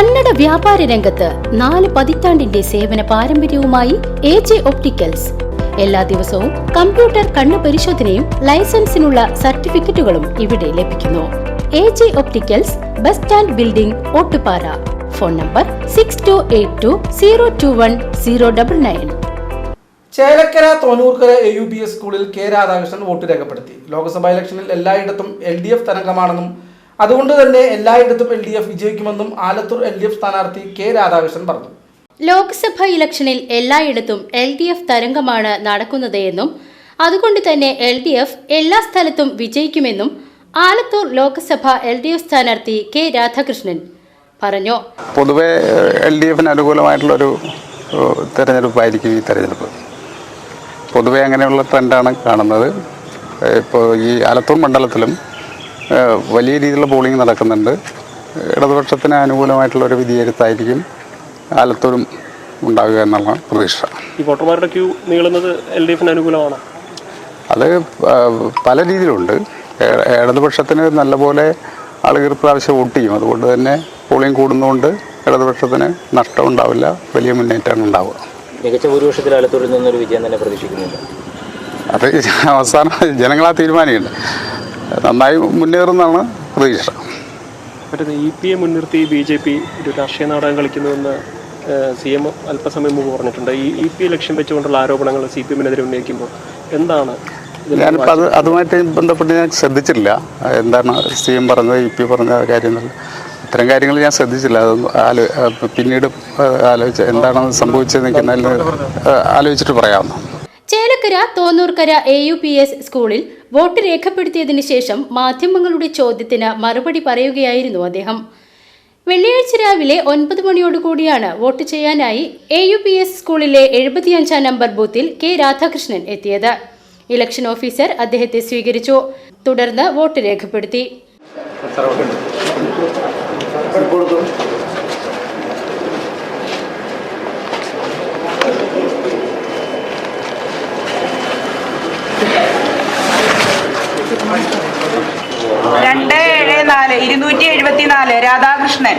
കന്നഡ വ്യാപാര രംഗത്ത് നാല് പതിറ്റാണ്ടിന്റെ സേവന പാരമ്പര്യവുമായി എ ജെ ഒപ്റ്റിക്കൽസ്. എല്ലാ ദിവസവും കമ്പ്യൂട്ടർ കണ്ണു പരിശോധനയും ലൈസൻസിനുള്ള സർട്ടിഫിക്കറ്റുകളും ഇവിടെ ലഭിക്കുന്നു. A J opticals bus stand building Ottupara. Phone number six two eight two zero two one zero double nine Chelakkara Thonnurkkara A U B S സ്കൂളിൽ കെ രാധാകൃഷ്ണൻ വോട്ട് രേഖപ്പെടുത്തി. ലോക്സഭാ ഇലക്ഷനിൽ എല്ലായിടത്തും എൽ ഡി എഫ് തരംഗമാണെന്നും അതുകൊണ്ട് തന്നെ എല്ലായിടത്തും എൽ ഡി എഫ് വിജയിക്കുമെന്നും Alathur L D F സ്ഥാനാർത്ഥി K Radhakrishnan പറഞ്ഞു. ലോക്സഭാ ഇലക്ഷനിൽ എല്ലായിടത്തും എൽ ഡി എഫ് തരംഗമാണ് നടക്കുന്നത് എന്നും അതുകൊണ്ട് തന്നെ എൽ ഡി എഫ് എല്ലാ സ്ഥലത്തും വിജയിക്കുമെന്നും Alathur Lok Sabha L D F സ്ഥാനാർത്ഥി കെ രാധാകൃഷ്ണൻ പറഞ്ഞു. പൊതുവെ എൽ ഡി എഫിന് അനുകൂലമായിട്ടുള്ളൊരു തെരഞ്ഞെടുപ്പായിരിക്കും ഈ തെരഞ്ഞെടുപ്പ്. പൊതുവെ അങ്ങനെയുള്ള ട്രെൻഡാണ് കാണുന്നത്. ഇപ്പോൾ ഈ ആലത്തൂർ മണ്ഡലത്തിലും വലിയ രീതിയിലുള്ള പോളിംഗ് നടക്കുന്നുണ്ട്. ഇടതുപക്ഷത്തിന് അനുകൂലമായിട്ടുള്ള ഒരു വിധിയെഴുത്തായിരിക്കും ആലത്തൂരും ഉണ്ടാകുക എന്നുള്ള പ്രതീക്ഷ. ഈ വോട്ടർമാരുടെ ക്യൂ നീളുന്നത് എൽ ഡി എഫിന് അനുകൂലമാണ്? അത് പല രീതിയിലുണ്ട്. ഇടതുപക്ഷത്തിന് നല്ലപോലെ ആളുകൾ പ്രാവശ്യം വോട്ട് ചെയ്യും. അതുകൊണ്ട് തന്നെ പോളിംഗ് കൂടുന്നതുകൊണ്ട് ഇടതുപക്ഷത്തിന് നഷ്ടം ഉണ്ടാവില്ല. വലിയ മുന്നേറ്റമാണ് ഉണ്ടാവുക. മികച്ച ഭൂരിപക്ഷത്തിൽ ആലത്തൂരിൽ നിന്നൊരു വിജയം തന്നെ പ്രതീക്ഷിക്കുന്നുണ്ട്. അത് അവസാനം ജനങ്ങളാ തീരുമാനിക്കുന്നുണ്ട് നന്നായി മുന്നേറുന്നതാണ് പ്രതീക്ഷ. മറ്റേത് ഇ പി എ മുൻനിർത്തി ബി ജെ പി ഒരു രാഷ്ട്രീയ നാടകം കളിക്കുന്നുവെന്ന് സി എം അല്പസമയം മുമ്പ് പറഞ്ഞിട്ടുണ്ട്. ഈ ഇ പി ലക്ഷ്യം വെച്ചുകൊണ്ടുള്ള ആരോപണങ്ങൾ സി പി എമ്മിനെതിരെ ഉന്നയിക്കുമ്പോൾ എന്താണ് ഞാനിപ്പോൾ അത് അതുമായിട്ട് ബന്ധപ്പെട്ട് ഞാൻ ശ്രദ്ധിച്ചില്ല. എന്താണ് സി എം പറഞ്ഞത് ഇ പി പറഞ്ഞ കാര്യങ്ങൾ? ഇത്തരം കാര്യങ്ങൾ ഞാൻ ശ്രദ്ധിച്ചില്ല. അത് ആലോ പിന്നീട് ആലോചിച്ച് എന്താണ് സംഭവിച്ചത് നിൽക്കുന്നതിൽ ആലോചിച്ചിട്ട് പറയാമെന്ന് Chelakkara Thonnurkkara A U P S സ്കൂളിൽ വോട്ട് രേഖപ്പെടുത്തിയതിന് ശേഷം മാധ്യമങ്ങളുടെ ചോദ്യത്തിന് മറുപടി പറയുകയായിരുന്നു അദ്ദേഹം. വെള്ളിയാഴ്ച രാവിലെ ഒൻപത് മണിയോടുകൂടിയാണ് വോട്ട് ചെയ്യാനായി എ യു പി എസ് സ്കൂളിലെ എഴുപത്തിയഞ്ചാം നമ്പർ ബൂത്തിൽ കെ രാധാകൃഷ്ണൻ എത്തിയത്. ഇലക്ഷൻ ഓഫീസർ അദ്ദേഹത്തെ സ്വീകരിച്ചു. തുടർന്ന് വോട്ട് രേഖപ്പെടുത്തി. ഇരുന്നൂറ്റി എഴുപത്തിനാല് രാധാകൃഷ്ണൻ